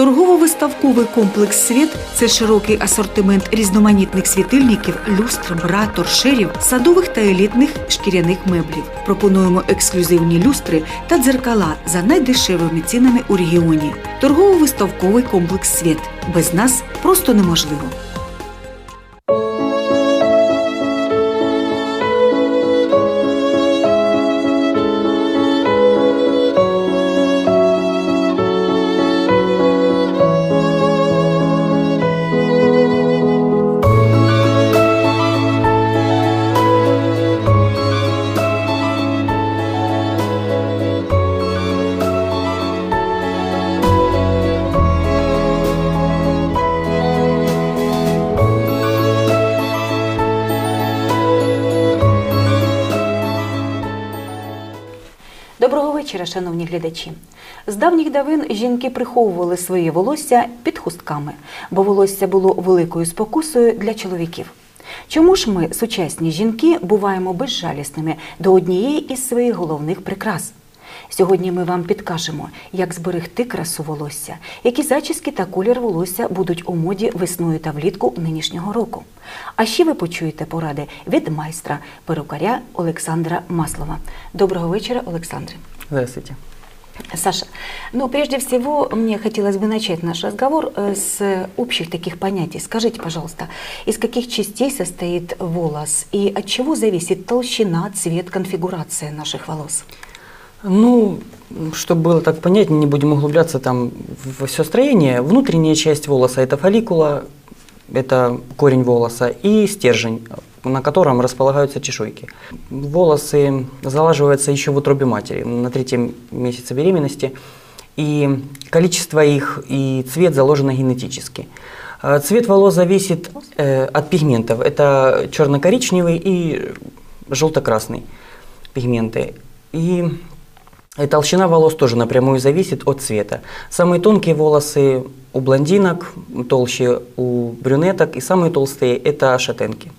Торгово-виставковий комплекс Світ це широкий асортимент різноманітних світильників, люстр, бра, торшерів, садових та елітних шкіряних меблів. Пропонуємо ексклюзивні люстри та дзеркала за найдешевими цінами у регіоні. Торгово-виставковий комплекс Світ. Без нас просто неможливо. Вечора, шановні глядачі. З давніх давин жінки приховували своє волосся під хустками, бо волосся було великою спокусою для чоловіків. Чому ж ми, сучасні жінки, буваємо безжалісними до однієї із своїх головних прикрас? Сьогодні ми вам підкажемо, як зберегти красу волосся, які зачіски та колір волосся будуть у моді весною та влітку нинішнього року. А ще ви почуєте поради від майстра перукаря Олександра Маслова. Доброго вечора, Олександре. Здравствуйте. Саша, ну прежде всего мне хотелось бы начать наш разговор э, с общих таких понятий. Скажите, пожалуйста, из каких частей состоит волос и от чего зависит толщина, цвет, конфигурация наших волос? Ну, чтобы было так понятнее, не будем углубляться там во все строение. Внутренняя часть волоса – это фолликула, это корень волоса, и стержень, на котором располагаются чешуйки. Волосы залаживаются еще в утробе матери, на третьем месяце беременности, и количество их и цвет заложено генетически. А Цвет волос зависит э, от пигментов. Это черно-коричневый и желто-красный пигменты. И и толщина волос тоже напрямую зависит от цвета. Самые тонкие волосы у блондинок, толще у брюнеток, и самые толстые – это шатенки.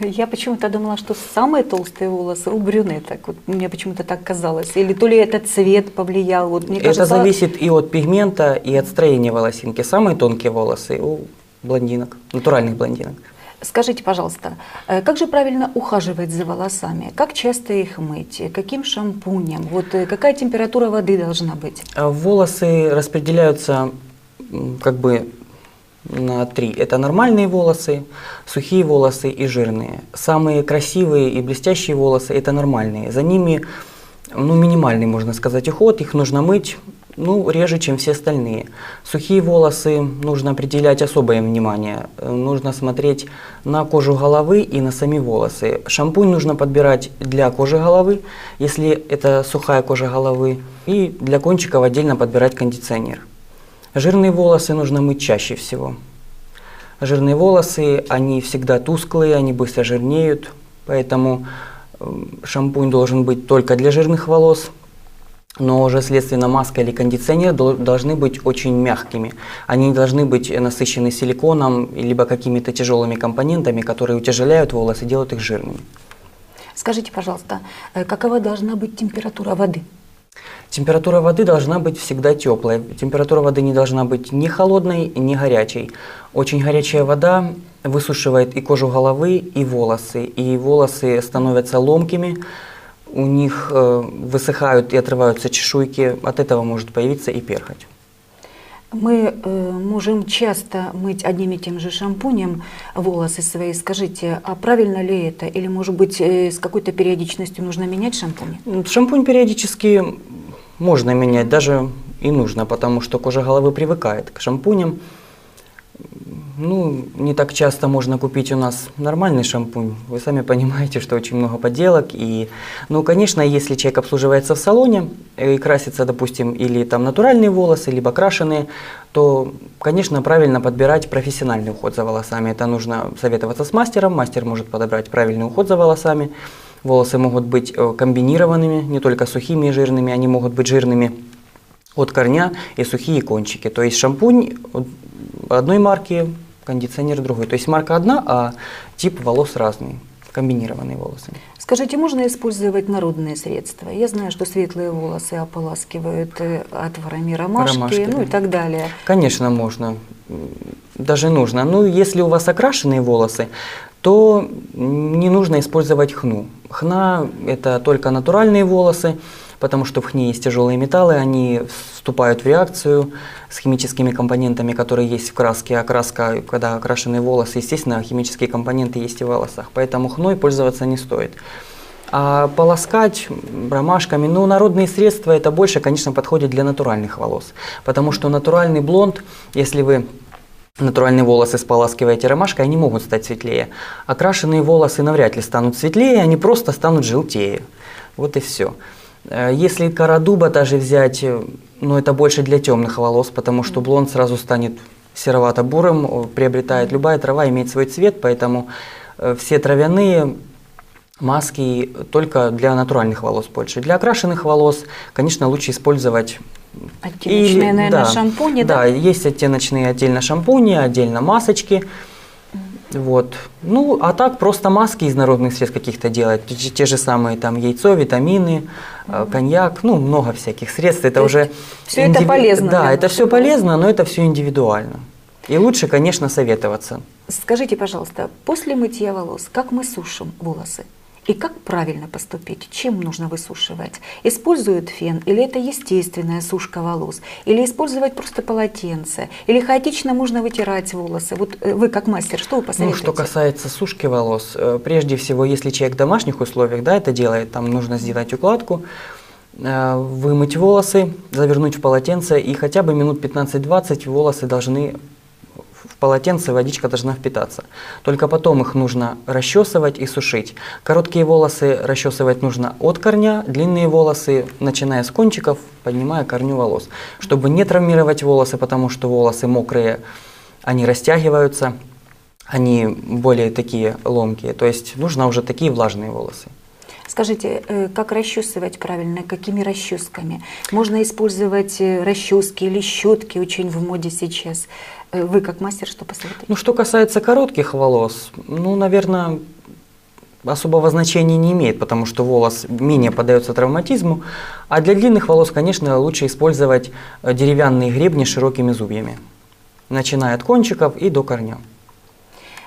Я почему-то думала, что самые толстые волосы у брюнеток. Вот мне почему-то так казалось. Или то ли этот цвет повлиял. Вот, мне Это кажется, зависит и от пигмента, и от строения волосинки. Самые тонкие волосы у блондинок, натуральных блондинок. Скажите, пожалуйста, э, как же правильно ухаживать за волосами? Как часто их мыть? Каким шампунем? Вот э, какая температура воды должна быть? А Волосы распределяются как бы на три. Это нормальные волосы, сухие волосы и жирные. Самые красивые и блестящие волосы – это нормальные. За ними ну, минимальный, можно сказать, уход. Их нужно мыть ну, реже, чем все остальные. Сухие волосы нужно определять особое внимание. Э, Нужно смотреть на кожу головы и на сами волосы. Шампунь нужно подбирать для кожи головы, если это сухая кожа головы. И для кончиков отдельно подбирать кондиционер. Жирные волосы нужно мыть чаще всего. Жирные волосы, они всегда тусклые, они быстро жирнеют, поэтому м, шампунь должен быть только для жирных волос, но уже следственно маска или кондиционер дол- должны быть очень мягкими. Они не должны быть насыщены силиконом либо какими-то тяжелыми компонентами, которые утяжеляют волосы и делают их жирными. Скажите, пожалуйста, э, какова должна быть температура воды? Температура воды должна быть всегда теплой. Температура воды не должна быть ни холодной, ни горячей. Очень горячая вода высушивает и кожу головы, и волосы. И волосы становятся ломкими, у них э, высыхают и отрываются чешуйки. От этого может появиться и перхоть. Мы э, можем часто мыть одним и тем же шампунем волосы свои. Скажите, а правильно ли это? Или, может быть, э, с какой-то периодичностью нужно менять шампунь? М, Шампунь периодически можно менять, даже и нужно, потому что кожа головы привыкает к шампуням. Ну, не так часто можно купить у нас нормальный шампунь. Вы сами понимаете, что очень много подделок. И, ну, конечно, если человек обслуживается в салоне и красится, допустим, или там натуральные волосы, либо крашеные, то, конечно, правильно подбирать профессиональный уход за волосами. Это нужно советоваться с мастером. Мастер может подобрать правильный уход за волосами. Волосы могут быть э, комбинированными, не только сухими и жирными, они могут быть жирными от корня и сухие кончики. То есть шампунь одной марки, кондиционер другой. То есть марка одна, а тип волос разный, комбинированные волосы. Скажите, можно использовать народные средства? Я знаю, что светлые волосы ополаскивают э, отварами ромашки, Ромашки, ну да. и так далее. Конечно, можно. Даже нужно. Ну, если у вас окрашенные волосы, то не нужно использовать хну. Хна – это только натуральные волосы, потому что в хне есть тяжелые металлы, они вступают в реакцию с химическими компонентами, которые есть в краске. А краска, когда окрашенные волосы, естественно, химические компоненты есть и в волосах. Поэтому хной пользоваться не стоит. А полоскать ромашками, ну, народные средства, это больше, конечно, подходит для натуральных волос. Потому что натуральный блонд, если вы натуральные волосы споласкиваете ромашкой, они могут стать светлее. Окрашенные волосы навряд ли станут светлее, они просто станут желтее. Вот и все. Если кора дуба даже взять, э, ну, это больше для темных волос, потому что блонд сразу станет серовато-бурым, э, приобретает любая трава, имеет свой цвет, поэтому э, все травяные маски только для натуральных волос больше. Для окрашенных волос, конечно, лучше использовать Оттеночные, или- наверное, да, шампуни, да? Да, есть оттеночные отдельно шампуни, отдельно масочки. Вот. Ну, а так просто маски из народных средств каких-то делать. Те, те же самые там яйцо, витамины, э, коньяк, ну, много всяких средств. Это То уже есть всё это полезно Да, это все полезно, но это все индивидуально. И лучше, конечно, советоваться. Скажите, пожалуйста, после мытья волос, как мы сушим волосы? И как правильно поступить? Чем нужно высушивать? Используют фен или это естественная сушка волос? Или использовать просто полотенце? Или хаотично можно вытирать волосы? Вот э, вы как мастер, что вы Ну, посоветуете? что касается сушки волос, э, прежде всего, если человек в домашних условиях, да, это делает, там нужно сделать укладку, э, вымыть волосы, завернуть в полотенце, и хотя бы минут 15-20 волосы должны полотенце водичка должна впитаться. Только потом их нужно расчесывать и сушить. Короткие волосы расчесывать нужно от корня, длинные волосы, начиная с кончиков, поднимая корню волос, чтобы не травмировать волосы, потому что волосы мокрые, они растягиваются, они более такие ломкие. То есть нужно уже такие влажные волосы. Скажите, э, как расчесывать правильно, какими расческами? Можно использовать э, расчески или щетки, очень в моде сейчас. Э, Вы как мастер что посоветуете? Ну, что касается коротких волос, ну, наверное, особого значения не имеет, потому что волос менее поддается травматизму. А для длинных волос, конечно, лучше использовать деревянные гребни с широкими зубьями, начиная от кончиков и до корня.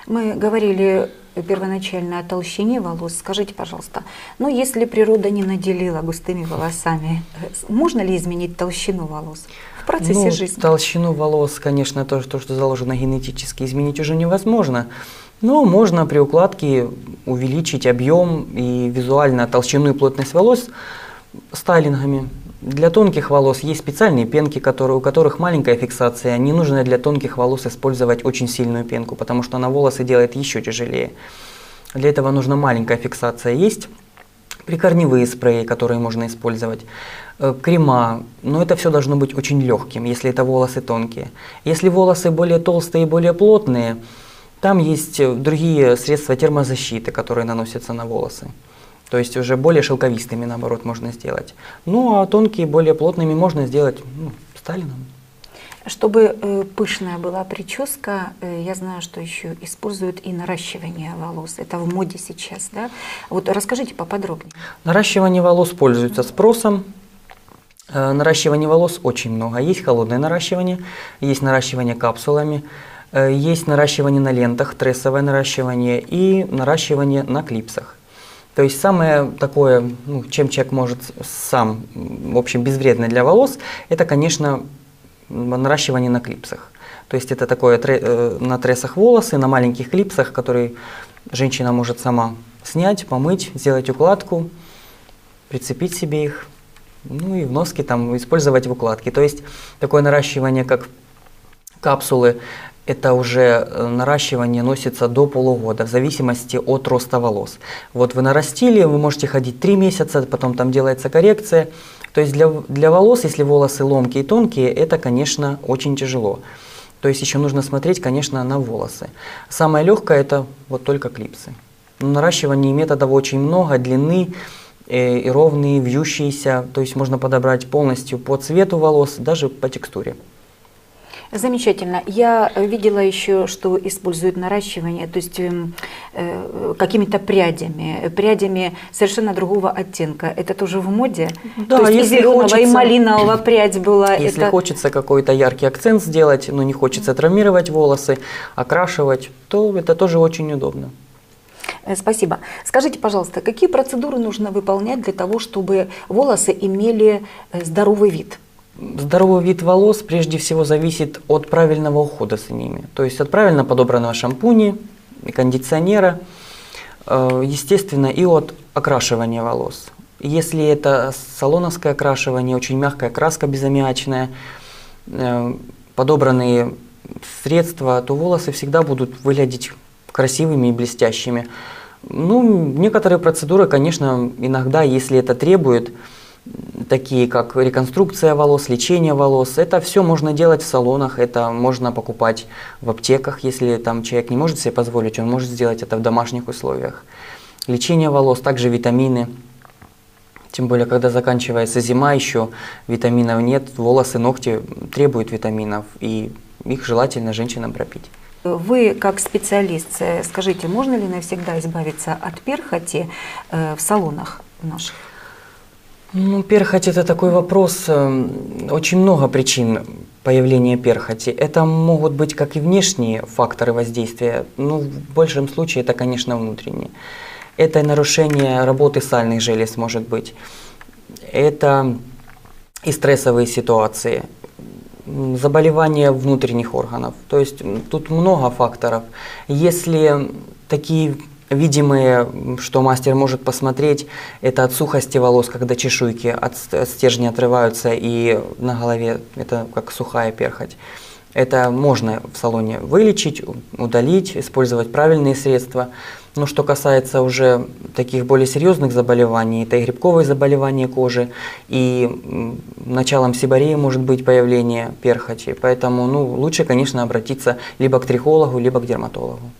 Мы говорили первоначально о толщине волос. Скажите, пожалуйста, ну если природа не наделила густыми волосами, можно ли изменить толщину волос в процессе Ну, жизни? Толщину волос, конечно, то, что, что заложено генетически, изменить уже невозможно. Но можно при укладке увеличить объем и визуально толщину и плотность волос стайлингами. Для тонких волос есть специальные пенки, которые, у которых маленькая фиксация. Не нужно для тонких волос использовать очень сильную пенку, потому что она волосы делает еще тяжелее. Для этого нужна маленькая фиксация. Есть прикорневые спреи, которые можно использовать, э, крема, но это все должно быть очень легким, если это волосы тонкие. Если волосы более толстые и более плотные, там есть э, другие средства термозащиты, которые наносятся на волосы. То есть уже более шелковистыми, наоборот, можно сделать. Ну а тонкие, более плотными можно сделать ну, сталином. Чтобы э, пышная была прическа, э, я знаю, что еще используют и наращивание волос. Это в моде сейчас, да? Вот расскажите поподробнее. Наращивание волос пользуется спросом. Э, Наращивание волос очень много. Есть холодное наращивание, есть наращивание капсулами, э, есть наращивание на лентах, трессовое наращивание и наращивание на клипсах. То есть самое такое, ну, чем человек может сам, в общем, безвредное для волос, это, конечно, наращивание на клипсах. То есть это такое э, на трессах волосы, на маленьких клипсах, которые женщина может сама снять, помыть, сделать укладку, прицепить себе их, ну и в носке там использовать в укладке. То есть такое наращивание, как капсулы, это уже э, наращивание носится до полугода, в зависимости от роста волос. Вот вы нарастили, вы можете ходить 3 месяца, потом там делается коррекция. То есть для, для волос, если волосы ломкие и тонкие, это, конечно, очень тяжело. То есть еще нужно смотреть, конечно, на волосы. Самое легкое это вот только клипсы. Но наращивания методов очень много, длины э, и ровные, вьющиеся. То есть можно подобрать полностью по цвету волос, даже по текстуре. Замечательно. Я э, видела еще, что используют наращивание, то есть эм, э, какими-то прядями, прядями совершенно другого оттенка. Это тоже в моде? Да, то есть если и зеленого, и хочется- малинового прядь была. Если это... хочется какой-то яркий акцент сделать, но не хочется травмировать волосы, окрашивать, то это тоже очень удобно. Э, Спасибо. Скажите, пожалуйста, какие процедуры нужно выполнять для того, чтобы волосы имели э, здоровый вид? Здоровый вид волос прежде всего зависит от правильного ухода за ними. То есть от правильно подобранного шампуня, кондиционера, э, естественно, и от окрашивания волос. Если это салоновское окрашивание, очень мягкая краска безаммиачная, э, подобранные средства, то волосы всегда будут выглядеть красивыми и блестящими. Ну, некоторые процедуры, конечно, иногда, если это требует, такие как реконструкция волос, лечение волос. Это все можно делать в салонах, это можно покупать в аптеках, если там человек не может себе позволить, он может сделать это в домашних условиях. Лечение волос, также витамины. Тем более, когда заканчивается зима, еще витаминов нет, волосы, ногти требуют витаминов, и их желательно женщинам пропить. Вы, как специалист, э, скажите, можно ли навсегда избавиться от перхоти э, в салонах наших? Ну, перхоть это такой вопрос. эм, Очень много причин появления перхоти. Это могут быть как и внешние факторы воздействия, но в большем случае это, конечно, внутренние. Это нарушение работы сальных желез может быть. Это и стрессовые ситуации, заболевания внутренних органов. То есть тут много факторов. Если такие видимые, что мастер может посмотреть, это от сухости волос, когда чешуйки от, от стержня отрываются и на голове это как сухая перхоть. Это можно в салоне вылечить, удалить, использовать правильные средства. Но что касается уже таких более серьезных заболеваний, это и грибковые заболевания кожи, и началом сибореи может быть появление перхоти. Поэтому ну, лучше, конечно, обратиться либо к трихологу, либо к дерматологу.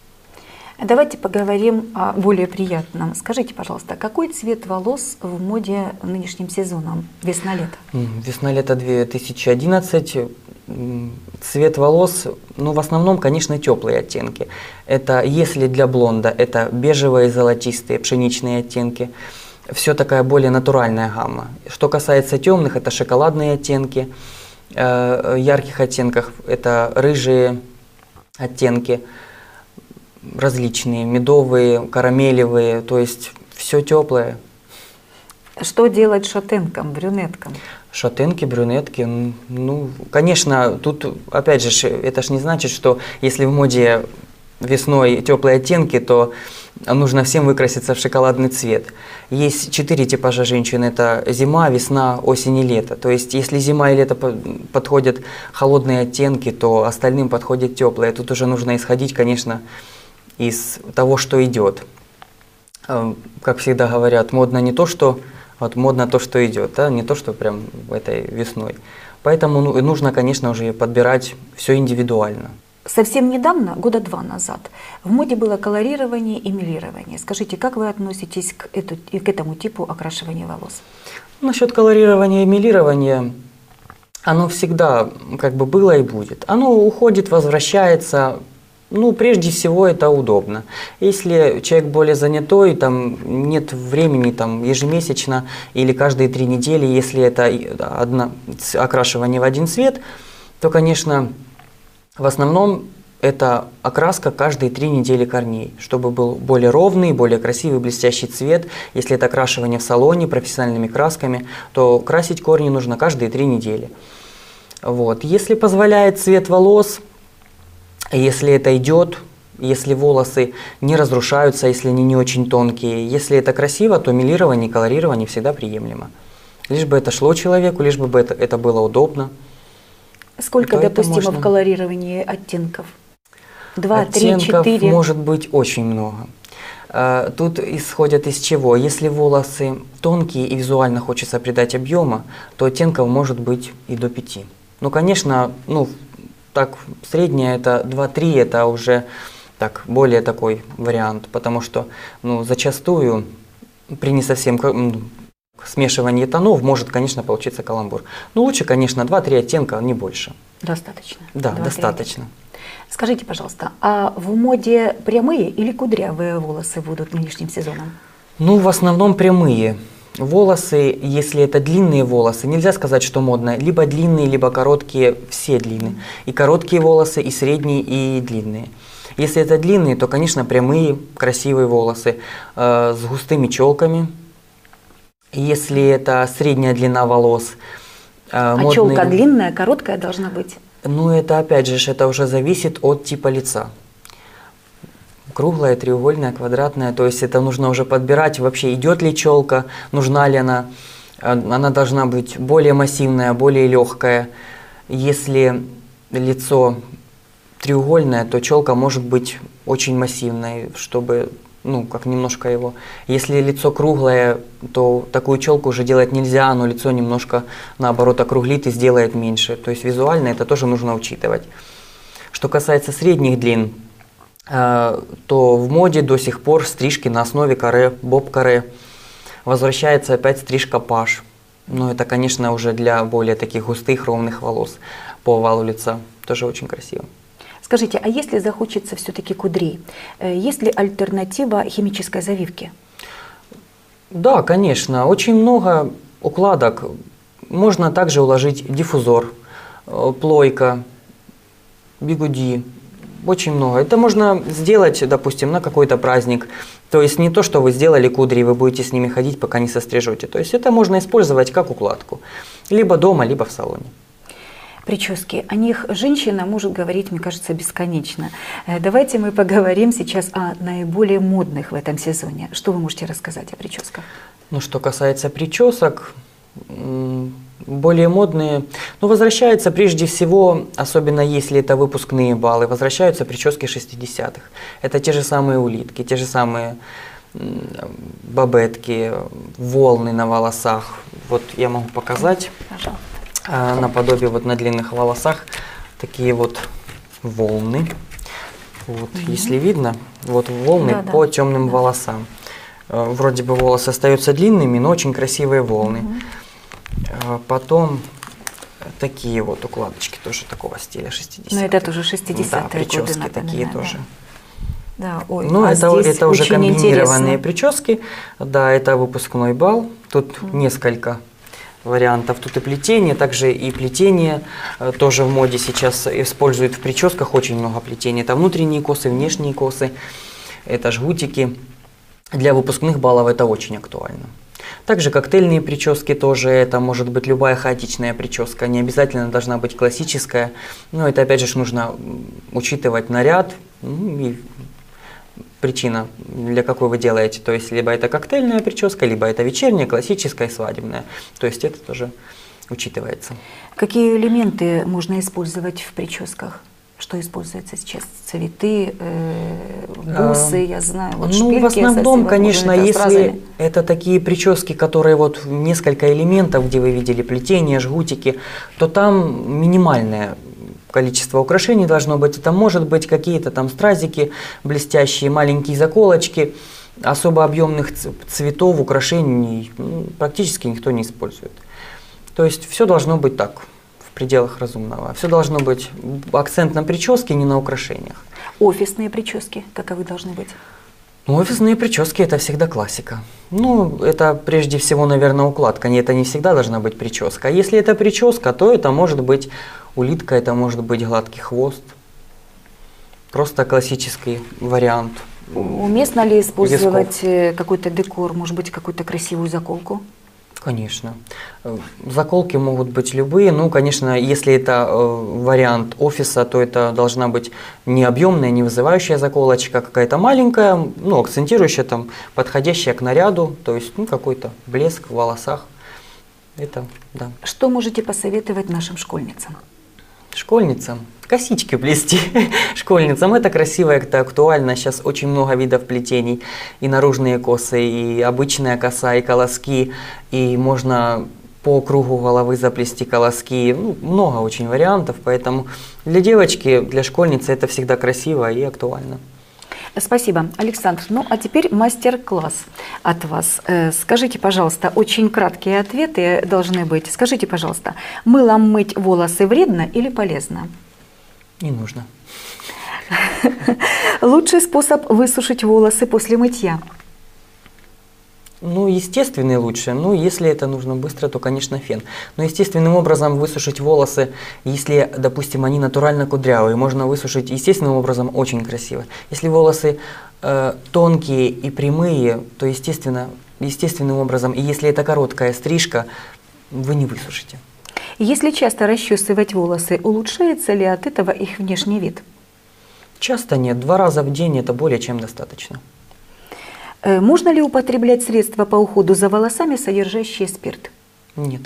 Давайте поговорим о более приятном. Скажите, пожалуйста, какой цвет волос в моде нынешним сезоном, весна-лето? Весна-лето 2011. м, Цвет волос, ну, в основном, конечно, теплые оттенки. Это, если для блонда, это бежевые, золотистые, пшеничные оттенки. Все такая более натуральная гамма. Что касается темных, это шоколадные оттенки. Э, Ярких оттенках это рыжие оттенки, различные, медовые, карамелевые, то есть все теплое. Что делать шатенкам, брюнеткам? Шатенки, брюнетки, ну, конечно, тут, опять же, это ж не значит, что если в моде весной теплые оттенки, то нужно всем выкраситься в шоколадный цвет. Есть четыре типажа женщин, это зима, весна, осень и лето. То есть, если зима и лето по- подходят холодные оттенки, то остальным подходят теплые. Тут уже нужно исходить, конечно, из того, что идет. Э, Как всегда говорят, модно не то, что вот модно то, что идет, да, не то, что прям этой весной. Поэтому ну, нужно, конечно, уже подбирать все индивидуально. Совсем недавно, года два назад, в моде было колорирование и милирование. Скажите, как вы относитесь к, эту- к этому типу окрашивания волос? Насчет колорирования и милирования, оно всегда как бы было и будет. Оно уходит, возвращается. Ну, прежде всего, это удобно. Если человек более занятой, там нет времени там, ежемесячно или каждые три недели, если это одно, окрашивание в один цвет, то, конечно, в основном это окраска каждые три недели корней, чтобы был более ровный, более красивый, блестящий цвет. Если это окрашивание в салоне профессиональными красками, то красить корни нужно каждые три недели. Вот. Если позволяет цвет волос, если это идет, если волосы не разрушаются, если они не очень тонкие, если это красиво, то милирование и колорирование всегда приемлемо. Лишь бы это шло человеку, лишь бы это, это было удобно. Сколько То допустимо можно. в колорировании оттенков? Два, три, четыре? может быть очень много. Э, Тут исходят из чего? Если волосы тонкие и визуально хочется придать объема, то оттенков может быть и до пяти. Ну, конечно, ну, так среднее это 2-3, это уже так, более такой вариант, потому что ну, зачастую при не совсем смешивании тонов может, конечно, получиться каламбур. Но лучше, конечно, 2-3 оттенка, не больше. Достаточно. Да, достаточно. Скажите, пожалуйста, а в моде прямые или кудрявые волосы будут нынешним сезоном? Ну, в основном прямые. Волосы, если это длинные волосы, нельзя сказать, что модно. Либо длинные, либо короткие, все длинные. И короткие волосы, и средние, и длинные. Если это длинные, то, конечно, прямые, красивые волосы э, с густыми челками. Если это средняя длина волос, э, А модные- челка длинная, короткая должна быть? Ну, это опять же, это уже зависит от типа лица. Круглая, треугольная, квадратная. То есть это нужно уже подбирать, вообще идет ли челка, нужна ли она. Э, Она должна быть более массивная, более легкая. Если лицо треугольное, то челка может быть очень массивной, чтобы, ну, как немножко его. Если лицо круглое, то такую челку уже делать нельзя, но лицо немножко, наоборот, округлит и сделает меньше. То есть визуально это тоже нужно учитывать. Что касается средних длин, то в моде до сих пор стрижки на основе каре, боб-каре. Возвращается опять стрижка паш. Но это, конечно, уже для более таких густых, ровных волос по овалу лица. Тоже очень красиво. Скажите, а если захочется все-таки кудрей, э, есть ли альтернатива химической завивке? Да, конечно, очень много укладок. Можно также уложить диффузор, э, плойка, бигуди. Очень много. Это можно сделать, допустим, на какой-то праздник. То есть не то, что вы сделали кудри, и вы будете с ними ходить, пока не сострижете. То есть это можно использовать как укладку. Либо дома, либо в салоне. Прически. О них женщина может говорить, мне кажется, бесконечно. Э, Давайте мы поговорим сейчас о наиболее модных в этом сезоне. Что вы можете рассказать о прическах? Ну, что касается причесок, более модные, ну, возвращаются прежде всего, особенно если это выпускные баллы, возвращаются прически 60-х. Это те же самые улитки, те же самые бабетки, волны на волосах. Вот я могу показать. Пожалуйста. А, наподобие вот на длинных волосах такие вот волны. Вот, если видно, вот волны Да-да. по темным волосам. Э, Вроде бы волосы остаются длинными, но очень красивые волны. Э, Потом такие вот укладочки тоже такого стиля 60 Но Ну, это тоже 60-е Да, годы, прически напоминаю, такие да. тоже. Да, ой, Ну, а это, это уже комбинированные интересно. прически. Да, это выпускной бал. Тут несколько вариантов. Тут и плетение, также и плетение э, тоже в моде сейчас используют в прическах очень много плетения. Это внутренние косы, внешние косы, это жгутики. Для выпускных баллов это очень актуально. Также коктейльные прически тоже, это может быть любая хаотичная прическа, не обязательно должна быть классическая. Но это опять же нужно учитывать наряд ну, и причина, для какой вы делаете. То есть либо это коктейльная прическа, либо это вечерняя, классическая, свадебная. То есть это тоже учитывается. Какие элементы можно использовать в прическах? Что используется сейчас? Цветы, э, бусы, я знаю. Вот ну, в основном, конечно, если стразами. это такие прически, которые вот несколько элементов, где вы видели плетение, жгутики, то там минимальное количество украшений должно быть. Это может быть какие-то там стразики блестящие, маленькие заколочки, особо объемных цветов, украшений ну, практически никто не использует. То есть все должно быть так, пределах разумного. Все должно быть акцент на прическе, не на украшениях. Офисные прически, каковы должны быть? Ну, офисные прически это всегда классика. Ну, это прежде всего, наверное, укладка. Это не всегда должна быть прическа. А если это прическа, то это может быть улитка, это может быть гладкий хвост. Просто классический вариант. Уместно ли использовать э, какой-то декор, может быть, какую-то красивую заколку? Конечно. Заколки могут быть любые. Ну, конечно, если это э, вариант офиса, то это должна быть не объемная, не вызывающая заколочка, а какая-то маленькая, ну, акцентирующая, там, подходящая к наряду, то есть, ну, какой-то блеск в волосах. Это, да. Что можете посоветовать нашим школьницам? Школьницам. Косички плести. Школьницам это красиво, это актуально. Сейчас очень много видов плетений. И наружные косы, и обычная коса, и колоски. И можно по кругу головы заплести колоски. Ну, много очень вариантов. Поэтому для девочки, для школьницы это всегда красиво и актуально. Спасибо, Александр. Ну, а теперь мастер-класс от вас. Э, Скажите, пожалуйста, очень краткие ответы должны быть. Скажите, пожалуйста, мылом мыть волосы вредно или полезно? Не нужно. Лучший способ высушить волосы после мытья? Ну, естественный лучше. Ну, если это нужно быстро, то, конечно, фен. Но естественным образом высушить волосы, если, допустим, они натурально кудрявые, можно высушить естественным образом очень красиво. Если волосы э, тонкие и прямые, то, естественно, естественным образом, и если это короткая стрижка, вы не высушите. Если часто расчесывать волосы, улучшается ли от этого их внешний вид? Часто нет, два раза в день это более чем достаточно. Э, Можно ли употреблять средства по уходу за волосами, содержащие спирт? Нет.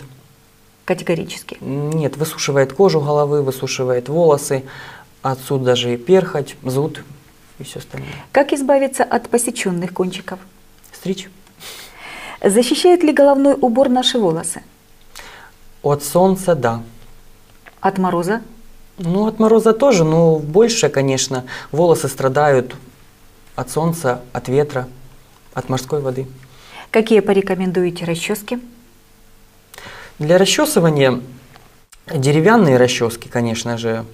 Категорически. Нет, высушивает кожу головы, высушивает волосы, отсюда даже и перхоть, зуд и все остальное. Как избавиться от посеченных кончиков? Стричь. Защищает ли головной убор наши волосы? От солнца, да. От мороза? Ну, от мороза тоже, но больше, конечно. Волосы страдают от солнца, от ветра, от морской воды. Какие порекомендуете расчески? Для расчесывания деревянные расчески, конечно же.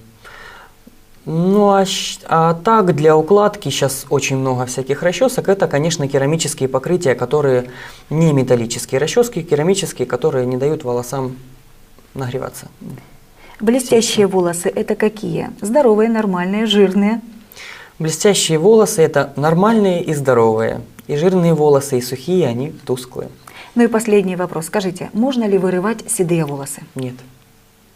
Ну а, а так для укладки сейчас очень много всяких расчесок. Это, конечно, керамические покрытия, которые не металлические расчески, керамические, которые не дают волосам нагреваться. Блестящие волосы – это какие? Здоровые, нормальные, жирные? Блестящие волосы это нормальные и здоровые. И жирные волосы, и сухие, они тусклые. Ну и последний вопрос. Скажите, можно ли вырывать седые волосы? Нет.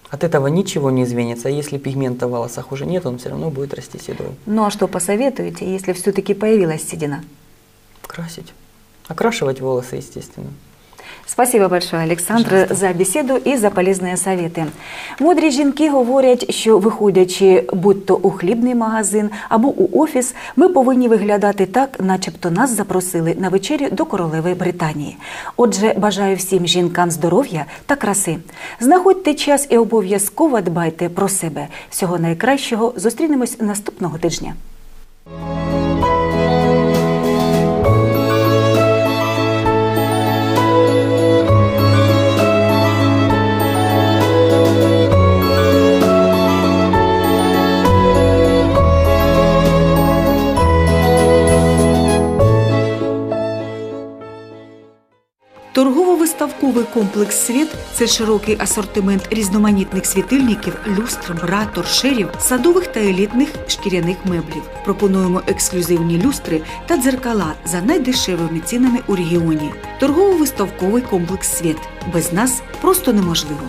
От этого ничего не изменится. Если пигмента в волосах уже нет, он все равно будет расти седой. Ну а что посоветуете, если все-таки появилась седина? Красить. Окрашивать волосы, естественно. Спасибо большое, Олександр, за бесіду і за полезні совети. Мудрі жінки говорять, що виходячи будь-то у хлібний магазин або у офіс, ми повинні виглядати так, начебто нас запросили на вечерю до королеви Британії. Отже, бажаю всім жінкам здоров'я та краси. Знаходьте час і обов'язково дбайте про себе. Всього найкращого. Зустрінемось наступного тижня. Торгово-виставковий комплекс Світ це широкий асортимент різноманітних світильників, люстр, бра, торшерів, садових та елітних шкіряних меблів. Пропонуємо ексклюзивні люстри та дзеркала за найдешевими цінами у регіоні. Торгово-виставковий комплекс Світ. Без нас просто неможливо.